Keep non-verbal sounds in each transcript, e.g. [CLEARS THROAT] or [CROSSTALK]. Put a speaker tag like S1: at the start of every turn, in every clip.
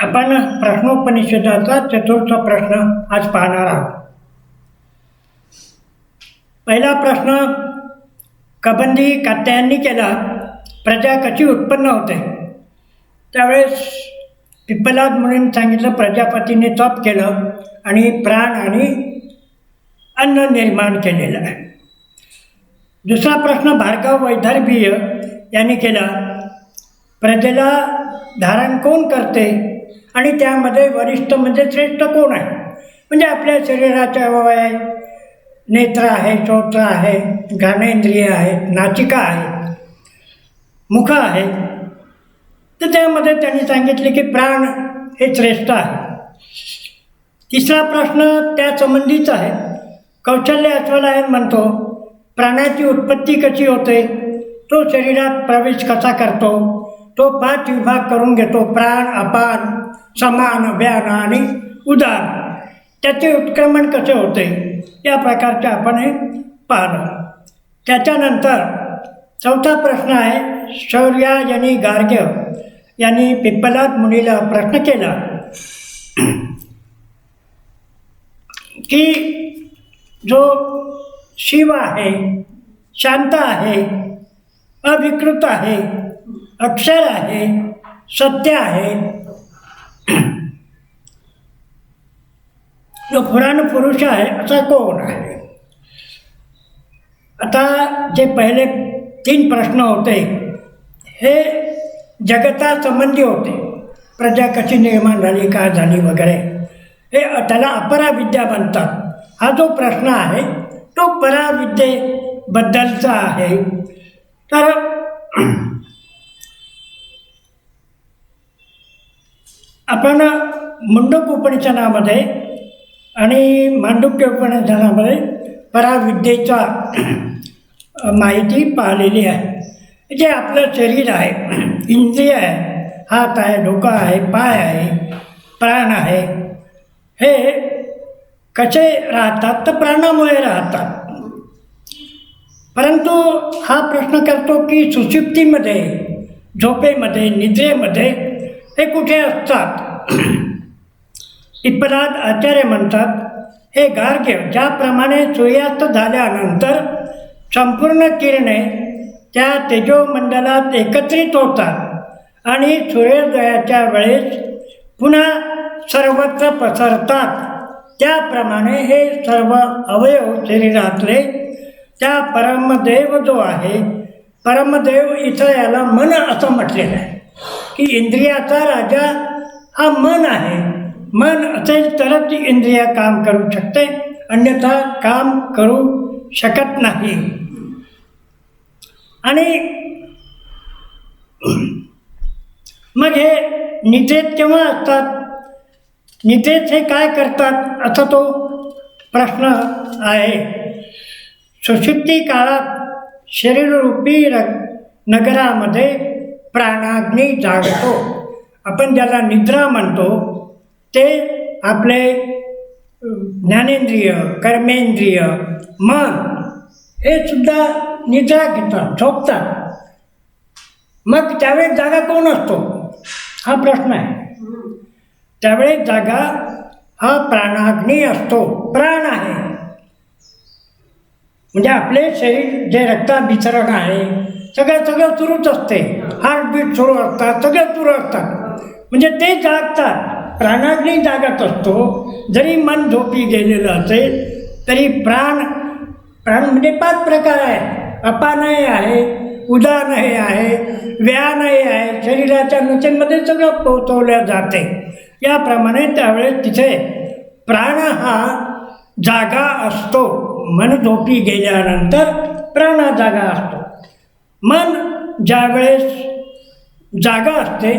S1: आपण प्रश्नोपनिषदाचा चतुर्थ प्रश्न आज पाहणार आहोत. पहिला प्रश्न कबंदी कात्यांनी केला प्रजा कशी उत्पन्न होते? त्यावेळेस पिप्पलाद म्हणून सांगितलं प्रजापतीने तप केलं आणि प्राण आणि अन्न निर्माण केलेलं आहे. दुसरा प्रश्न भार्गव वैदर्भीय यांनी केला. प्रजेला धारण कोण करते? आणि त्यामध्ये वरिष्ठ म्हणजे श्रेष्ठ कोण आहे? म्हणजे आपल्या शरीराच्या वय आहे नेत्र आहे श्रोत्र आहे घाणेंद्रिय आहेत नाचिका आहे मुख आहे तर त्यामध्ये त्यांनी सांगितले की प्राण हे श्रेष्ठ आहे. तिसरा प्रश्न त्या संबंधीचा आहे. कौशल्य अस्वलायन म्हणतो. प्राण्याची उत्पत्ती कशी होते? तो शरीरात प्रवेश कसा करतो? तो पाच विभाग करून घेतो प्राण अपान समान व्यान आणि उदान त्याचे उत्क्रमण कसे होते? या प्रकारचे आपण हे पाहलं त्याच्यानंतर चौथा प्रश्न आहे शौर्या यांनी गार्ग्य यांनी पिप्पलाद मुनीला प्रश्न केला [CLEARS THROAT] की जो शिव आहे शांत आहे अविकृत आहे अक्षर आहे सत्य आहे. जो पुराण पुरुष आहे असा कोण आहे? आता जे पहिले तीन प्रश्न होते हे जगतासंबंधी होते. प्रजा कशी निर्माण झाली का झाली वगैरे हे त्याला अपरा विद्या म्हणतात. हा जो प्रश्न आहे तो पराविद्येबद्दलचा आहे तर आपण मुंडक उपनिषदामध्ये आणि मांडुक्य उपनिषदामध्ये पराविद्येचा माहिती पाहिलेली आहे. जे आपलं शरीर आहे इंद्रिय आहे हात आहे डोका आहे पाय आहे प्राण आहे हे कसे राहतात तर प्राणामुळे राहतात. परंतु हा प्रश्न करतो की सुशिप्तीमध्ये झोपेमध्ये निद्रेमध्ये हे कुठे असतात? इतपदात आचार्य म्हणतात हे गार्ग्य ज्याप्रमाणे सूर्यास्त झाल्यानंतर संपूर्ण किरणे त्या तेजोमंडलात एकत्रित होतात आणि सूर्योदयाच्या वेळेस पुन्हा सर्वत्र पसरतात. त्याप्रमाणे हे सर्व अवयव शरीरातले त्या परमदेव जो आहे परमदेव इथं याला मन असं म्हटलेलं आहे. की इंद्रियाचा राजा हा मन आहे. मन असेल तरच इंद्रिया इंद्रिय काम करू शकते अन्यथा काम करू शकत नाही. आणि मग हे निषेध केव्हा असतात? निद्रेत हे काय करतात असा तो प्रश्न आहे. सुशुद्धी काळात शरीररूपी र नगरामध्ये प्राणाग्नी जागतो. आपण ज्याला निद्रा म्हणतो ते आपले ज्ञानेंद्रिय कर्मेंद्रिय मन हे सुद्धा निद्रा घेतात झोपतात. मग त्यावेळेस जागा कोण असतो? हा प्रश्न आहे. त्यावेळेस जागा हा प्राणाग्नी असतो. प्राण आहे. म्हणजे आपले शरीर जे रक्ताभिसरण आहे सगळं सगळं सुरूच असते. हार्टबीट सुरू असतात सगळं सुरू असतात. म्हणजे ते जागतात. प्राणाग्नी जागत असतो. जरी मन झोपी गेलेलं असेल तरी प्राण प्राण म्हणजे पाच प्रकार आहे अपानय आहे उदानय आहे व्यानय आहे. शरीराच्या नशेमध्ये सगळं पोचवल्या जाते. याप्रमाणे त्यावेळेस तिथे प्राण हा जागा असतो. मन झोपी गेल्यानंतर प्राण हा जागा असतो. मन ज्यावेळेस जागा असते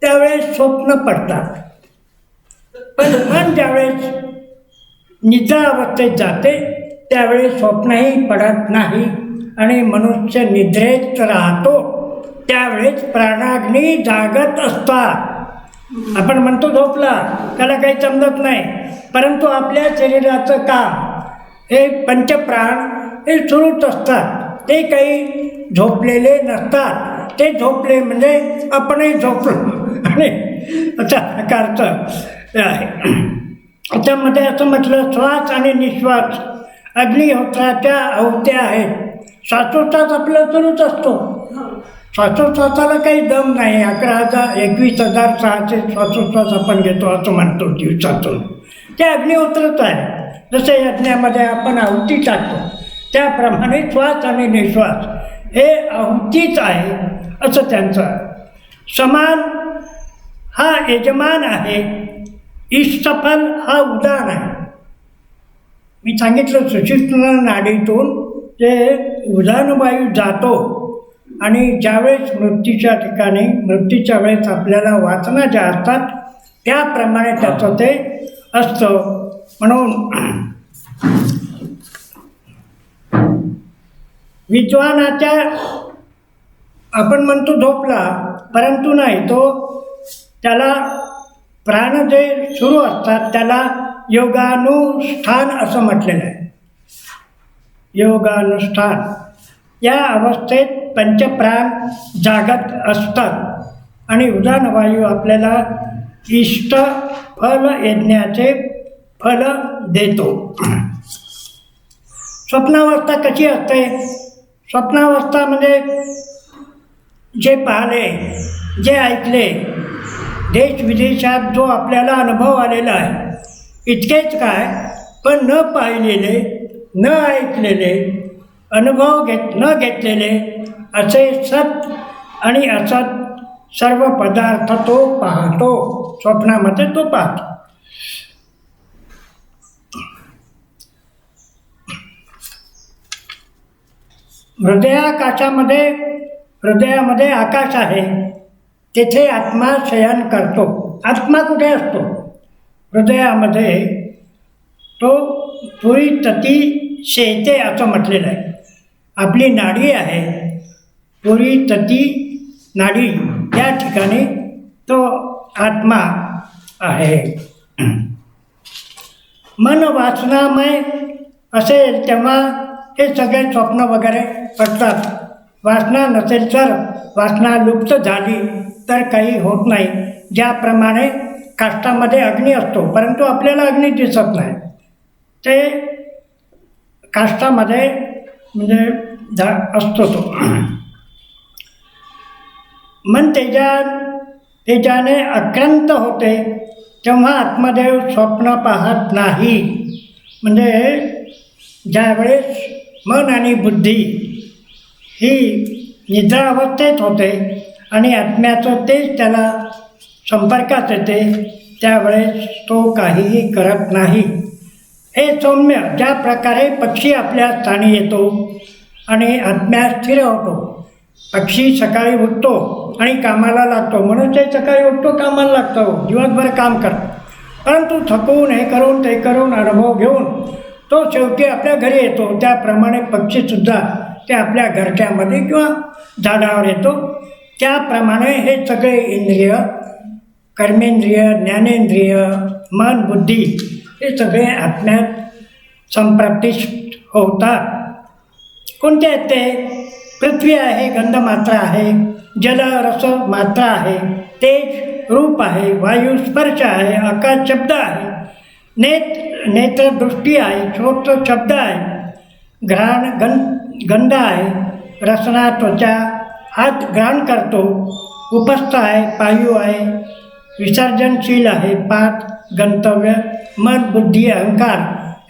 S1: त्यावेळेस स्वप्न पडतात. पण मन ज्यावेळेस निद्रा अवस्थेत जाते त्यावेळेस स्वप्नही पडत नाही आणि मनुष्य निद्रेत राहतो त्यावेळेस प्राणाग्नी जागत असतात. आपण म्हणतो झोपला त्याला काही समजत नाही. परंतु आपल्या शरीराचं काम हे पंचप्राण हे सुरूच असतात. ते काही झोपलेले नसतात. ते झोपले म्हणजे आपणही झोपलो. आणि अशा प्रकारचं आहे. त्यामध्ये असं म्हटलं श्वास आणि निश्वास अग्निहोत्राच्या अवत्या आहेत. श्वासोच्छ्वास आपला सुरूच असतो. श्वासोच्छ्वासाला काही दम नाही. अकरा हजार एकवीस हजार सहाशे श्वासोच्छ्वास आपण घेतो असं म्हणतो दिवसातून. ते अग्निहोत्रच आहे. जसं यज्ञामध्ये आपण आहुती टाकतो त्याप्रमाणे श्वास आणि निश्वास हे आहुतीच आहे असं त्यांचं समान हा यजमान आहे इष्टफल हा उदान आहे. मी सांगितलं सुशिष्ण नाडीतून जे उदानवायू जातो आणि ज्यावेळेस मृत्यूच्या ठिकाणी मृत्यूच्या वेळेस आपल्याला वाचना ज्या असतात त्याप्रमाणे त्याचं ते असतं. म्हणून विद्वानाच्या आपण म्हणतो झोपला परंतु नाही तो त्याला प्राण जे सुरू असतात त्याला योगानुष्ठान असं म्हटलेलं आहे. योगानुष्ठान. या अवस्थेत पंचप्राण जागत असतात. आणि उदानवायू आपल्याला इष्ट फल यज्ञाचे फल देतो. स्वप्नावस्था कशी असते? स्वप्नावस्था म्हणजे जे पाहिले जे ऐकले देश विदेशात जो आपल्याला अनुभव आलेला आहे इतकेच काय? पण न पाहिलेले न ऐकलेले अनुभव घेत न घेतलेले असे सत आणि असत सर्व पदार्थ तो पाहतो. स्वप्नामध्ये तो पाहतो. हृदयाकाशामध्ये हृदयामध्ये आकाश आहे. तिथे आत्मा शयन करतो. आत्मा कुठे असतो? हृदयामध्ये तो पुरी तती शेते असं म्हटलेलं आहे. आपली नाडी आहे. पुरी तती नाडी त्या ठिकाणी तो आत्मा आहे. मन वासनामय असेल तेव्हा हे सगळे स्वप्न वगैरे पडतात. वासना नसेल तर वासना लुप्त झाली तर काही होत नाही. ज्याप्रमाणे काष्टामध्ये अग्नी असतो परंतु आपल्याला अग्नी दिसत नाही. ते काष्टामध्ये म्हणजे झा असतो तो. मन त्याच्या त्याच्याने आक्रांत होते तेव्हा आत्मदेव स्वप्न पाहत नाही. म्हणजे ज्यावेळेस मन आणि बुद्धी ही निद्रावस्थेत होते आणि आत्म्याचं तेच त्याला संपर्कात येते त्यावेळेस तो काहीही करत नाही. हे सौम्य ज्या प्रकारे पक्षी आपल्या स्थानी येतो आणि आत्म्या स्थिर होतो. पक्षी सकाळी उठतो आणि कामाला लागतो. म्हणून ते सकाळी उठतो कामाला लागतो. दिवसभर काम करतो. परंतु थकून हे करून ते करून अनुभव घेऊन तो शेवटी आपल्या घरी येतो. त्याप्रमाणे पक्षीसुद्धा ते आपल्या घरच्यामध्ये किंवा झाडावर येतो. त्याप्रमाणे हे सगळे इंद्रिय कर्मेंद्रिय ज्ञानेंद्रिय मन बुद्धी हे सगळे आत्म्यात संप्राप्तिष्ठ होतात. कोणते आहेत ते? पृथ्वी आहे गंधमात्रा आहे जल रस मात्रा आहे तेज रूप आहे वायू स्पर्श आहे आकाश शब्द आहे नेत नेत्रदृष्टी आहे श्रोत शब्द आहे घ्राण गं गंध आहे रसना त्वचा हात घ्राण करतो उपस्थ आहे पायू आहे विसर्जनशील आहे पाच गंतव्य मन बुद्धी अहंकार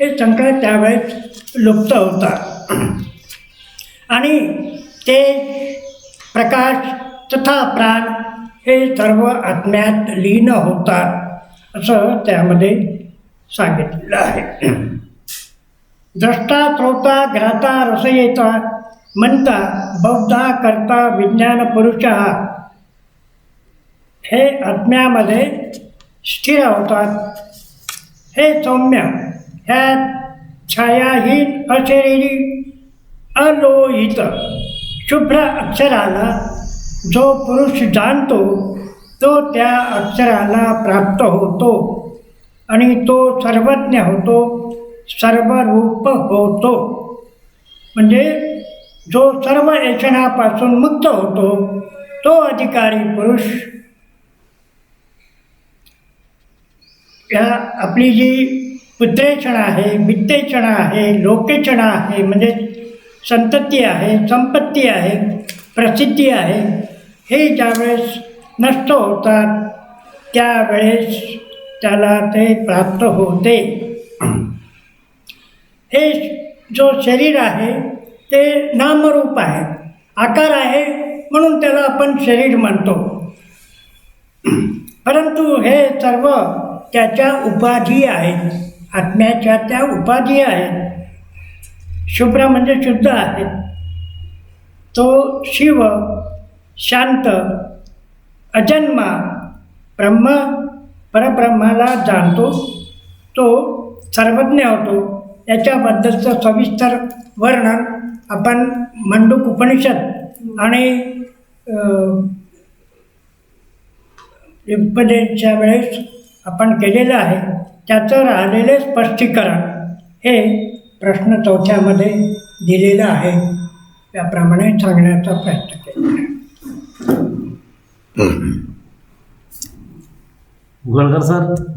S1: हे सगळं त्यावेळेस लुप्त होतात. आणि ते प्रकाश तथा प्राण हे सर्व आत्म्यात लीन होतात असं त्यामध्ये सांगितलेलं आहे. द्रष्टा श्रोता घ्राता रसयेता म्हणता बौद्धा करता विज्ञान पुरुष हे आत्म्यामध्ये स्थिर होतात. हे सौम्य. ह्या छायाहीन अशरीरी अलोहित. शुभ्र अक्षराला जो पुरुष जाणतो तो त्या अक्षराला प्राप्त होतो आणि तो सर्वज्ञ होतो सर्वरूप होतो. म्हणजे जो सर्व ऐषणापासून मुक्त होतो तो अधिकारी पुरुष आपली जी पुत्रेक्षणा आहे वित्तेक्षणा आहे लोकेक्षणा आहे म्हणजे संतती आहे संपत्ती आहे प्रसिद्धी आहे हे ज्यावेळेस नष्ट होतात त्यावेळेस त्याला ते प्राप्त होते. हे जो शरीर आहे ते नामरूप आहे आकार आहे म्हणून त्याला आपण शरीर म्हणतो. परंतु हे सर्व त्याच्या उपाधी आहेत. आत्म्याच्या त्या उपाधी आहेत. शुभ्र म्हणजे शुद्ध आहेत. तो शिव शांत अजन्मा ब्रह्म परब्रह्माला जाणतो. तो सर्वज्ञ होतो. याच्याबद्दलचं सविस्तर वर्णन आपण मंडूक उपनिषद आणि उपदेशच्या वेळेस आपण केलेलं आहे त्याचं राहिलेले स्पष्टीकरण हे प्रश्न चौथ्यामध्ये दिलेलं आहे. त्याप्रमाणे सांगण्याचा प्रयत्न केला.
S2: सर?